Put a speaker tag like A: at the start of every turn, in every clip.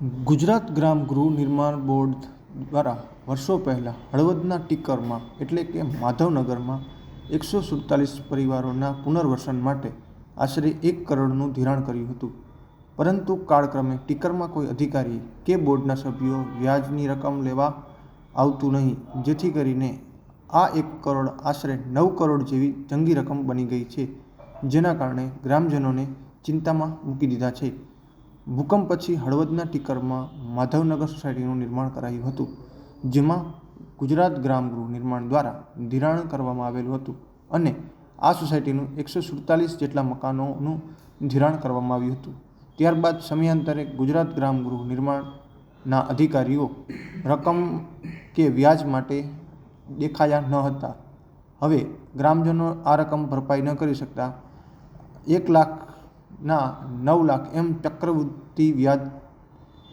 A: ગુજરાત ગ્રામ ગૃહ નિર્માણ બોર્ડ દ્વારા વર્ષો પહેલાં હળવદના ટીકરમાં એટલે કે માધવનગરમાં એકસો સુડતાલીસ પરિવારોના પુનર્વસન માટે આશરે એક કરોડનું ધિરાણ કર્યું હતું. પરંતુ કાળક્રમે ટીકરમાં કોઈ અધિકારી કે બોર્ડના સભ્યો વ્યાજની રકમ લેવા આવતું નહીં, જેથી કરીને આ એક કરોડ આશરે નવ કરોડ જેવી જંગી રકમ બની ગઈ છે, જેના કારણે ગ્રામજનોને ચિંતામાં મૂકી દીધા છે. ભૂકંપ પછી હળવદના ટીકરમાં માધવનગર સોસાયટીનું નિર્માણ કરાયું હતું, જેમાં ગુજરાત ગ્રામ ગૃહ નિર્માણ દ્વારા ધિરાણ કરવામાં આવેલું હતું અને આ સોસાયટીનું એકસો સુડતાલીસ જેટલા મકાનોનું ધિરાણ કરવામાં આવ્યું હતું. ત્યારબાદ સમયાંતરે ગુજરાત ગ્રામ ગૃહ નિર્માણના અધિકારીઓ રકમ કે વ્યાજ માટે દેખાયા ન હતા. હવે ગ્રામજનો આ રકમ ભરપાઈ ન કરી શકતા એક લાખના નવ લાખ એમ ચક્રવૃદ્ધિ વ્યાજ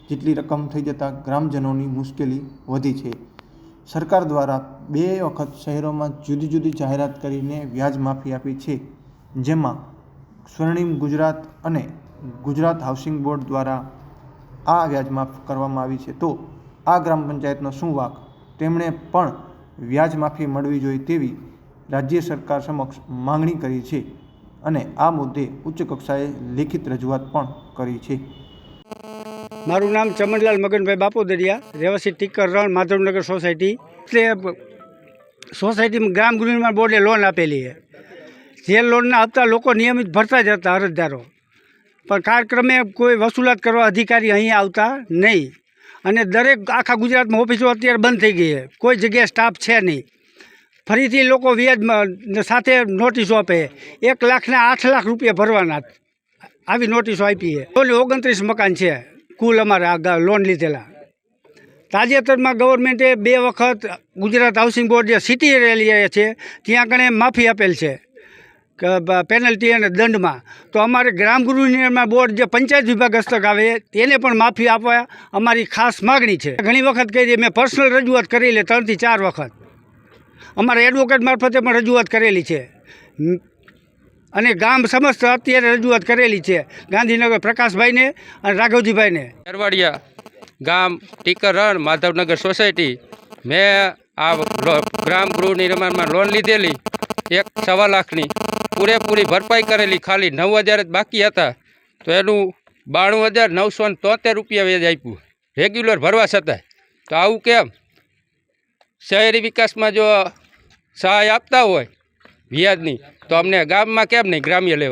A: જેટલી રકમ થઈ જતાં ગ્રામજનોની મુશ્કેલી વધી છે. સરકાર દ્વારા બે વખત શહેરોમાં જુદી જુદી જાહેરાત કરીને વ્યાજ માફી આપી છે, જેમાં સ્વર્ણિમ ગુજરાત અને ગુજરાત હાઉસિંગ બોર્ડ દ્વારા આ વ્યાજ માફ કરવામાં આવી છે. તો આ ગ્રામ પંચાયતનો શું વાક? તેમણે પણ વ્યાજ માફી મળવી જોઈએ તેવી રાજ્ય સરકાર સમક્ષ માંગણી કરી છે. અને આ મુદ્દે ઉચ્ચ કક્ષાએ લેખિત રજૂઆત પણ કરી છે.
B: મારું નામ ચમનલાલ મગનભાઈ બાપોદરિયા, રહેવાસી ટીકર રણ, માધવનગર સોસાયટી. એટલે સોસાયટીમાં ગ્રામ ગૃહ બોર્ડે લોન આપેલી છે. જે લોનના હપ્તા લોકો નિયમિત ભરતા જ હતા અરજદારો. પણ કાળક્રમે કોઈ વસૂલાત કરવા અધિકારી અહીં આવતા નહીં. અને દરેક આખા ગુજરાતમાં ઓફિસો અત્યારે બંધ થઈ ગઈ છે. કોઈ જગ્યાએ સ્ટાફ છે નહીં. ફરીથી લોકો વ્યાજ સાથે નોટિસો આપે. એક લાખના આઠ લાખ રૂપિયા ભરવાના. આવી નોટિસો આપી છે. ઓલી ઓગણત્રીસ મકાન છે. કુલ અમારે લોન લીધેલા. તાજેતરમાં ગવર્મેન્ટે બે વખત ગુજરાત હાઉસિંગ બોર્ડ જે સિટી રેલી છે, ત્યાં કણે માફી આપેલ છે. પેનલ્ટી અને દંડમાં. તો અમારે ગ્રામ ગૃહ નિર્માણ બોર્ડ જે પંચાયત વિભાગ હસ્તક આવે, તેને પણ માફી આપવા અમારી ખાસ માગણી છે. ઘણી વખત કરી મેં પર્સનલ રજૂઆત કરી લે ત્રણથી ચાર વખત. અમારા એડવોકેટ મારફતે પણ રજૂઆત કરેલી છે. અને ગામ સમસ્ત અત્યારે રજૂઆત કરેલી છે. ગાંધીનગર પ્રકાશભાઈને અને રાઘવજીભાઈને.
C: અરવાડિયા ગામ ટીકરણ માધવનગર સોસાયટી. મેં આ ગ્રામ ગૃહ નિર્માણમાં લોન લીધેલી. એક સવા લાખની પૂરેપૂરી ભરપાઈ કરેલી. ખાલી નવ હજાર જ બાકી હતા. તો એનું બાણું હજાર નવસો તોતેર રૂપિયા વ્યાજ આપ્યું. રેગ્યુલર ભરવા છતાંય. તો આવું કેમ? શહેરી વિકાસમાં જો સહાય આપતા હોય વ્યાજની તો અમને ગામમાં કેમ નહીં ગ્રામ્ય લેવા